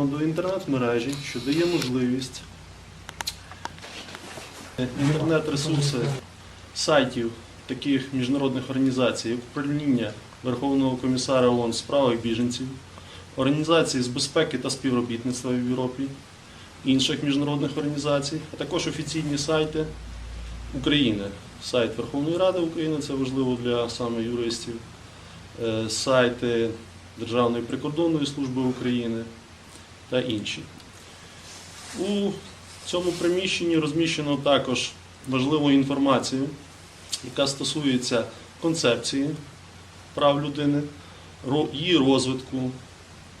підключено до інтернет-мережі, що дає можливість інтернет-ресурси сайтів таких міжнародних організацій, як управління Верховного комісара ООН з правах біженців, Організації з безпеки та співробітництва в Європі, інших міжнародних організацій, а також офіційні сайти України. Сайт Верховної Ради України це важливо для саме юристів, е, сайти Державної прикордонної служби України та інші. У цьому приміщенні розміщено також важливу інформацію, яка стосується концепції прав людини, її розвитку,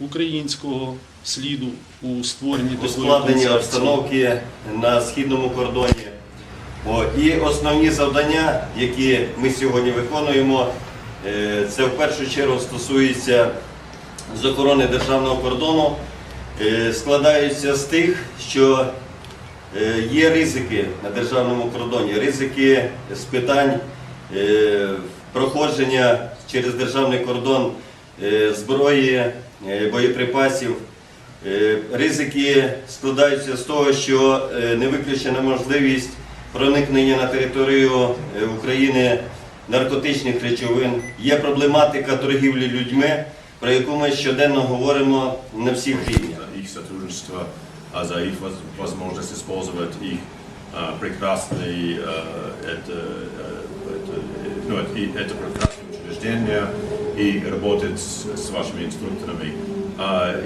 українського сліду у створенні такої ускладнення обстановки на східному кордоні. І основні завдання, які ми сьогодні виконуємо, е, це в першу чергу стосується з охорони державного кордону, складаються з тих, що е, є ризики на державному кордоні, ризики з питань е, проходження через державний кордон е, зброї, е, боєприпасів. Е, Ризики складаються з того, що е, не виключена можливість проникнення на територію е, України наркотичних речовин. Є проблематика торгівлі людьми, про яку ми щоденно говоримо на всіх рівнях. Их сотрудничество, а за их воз- возможность использовать их а, прекрасный, а, это, а, это, ну, это, прекрасное учреждение и работать с, с вашими инструкторами.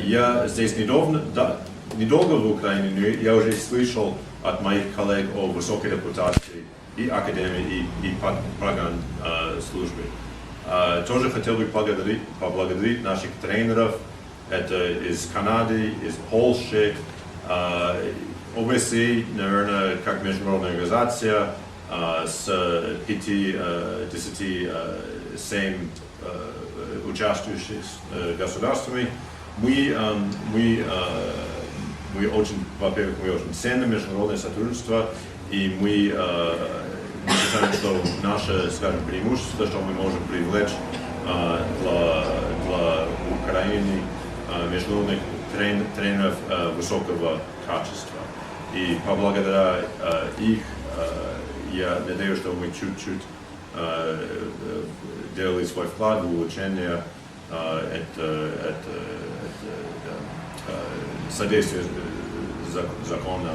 Я здесь недавно, да, недолго в Украине, но я уже слышал от моих коллег о высокой репутации и академии, и, и а, службы. Тоже хотел бы поблагодарить, поблагодарить наших тренеров, это из Канады, из Польши, а, ОБСЕ, наверное, как международная организация а, с э, пяти, э, десяти, э, семь э, участвующих э, государствами. Мы, эм, мы, э, мы очень, во-первых, мы очень ценим международное сотрудничество, и мы, э, мы считаем, что наше, скажем, преимущество, что мы можем привлечь э, для, для Украины э, международных трен- тренеров э, высокого качества. И поблагодаря э, их, э, я надеюсь, что мы чуть-чуть делали свой вклад в улучшение это, это, это, содействия зак- закона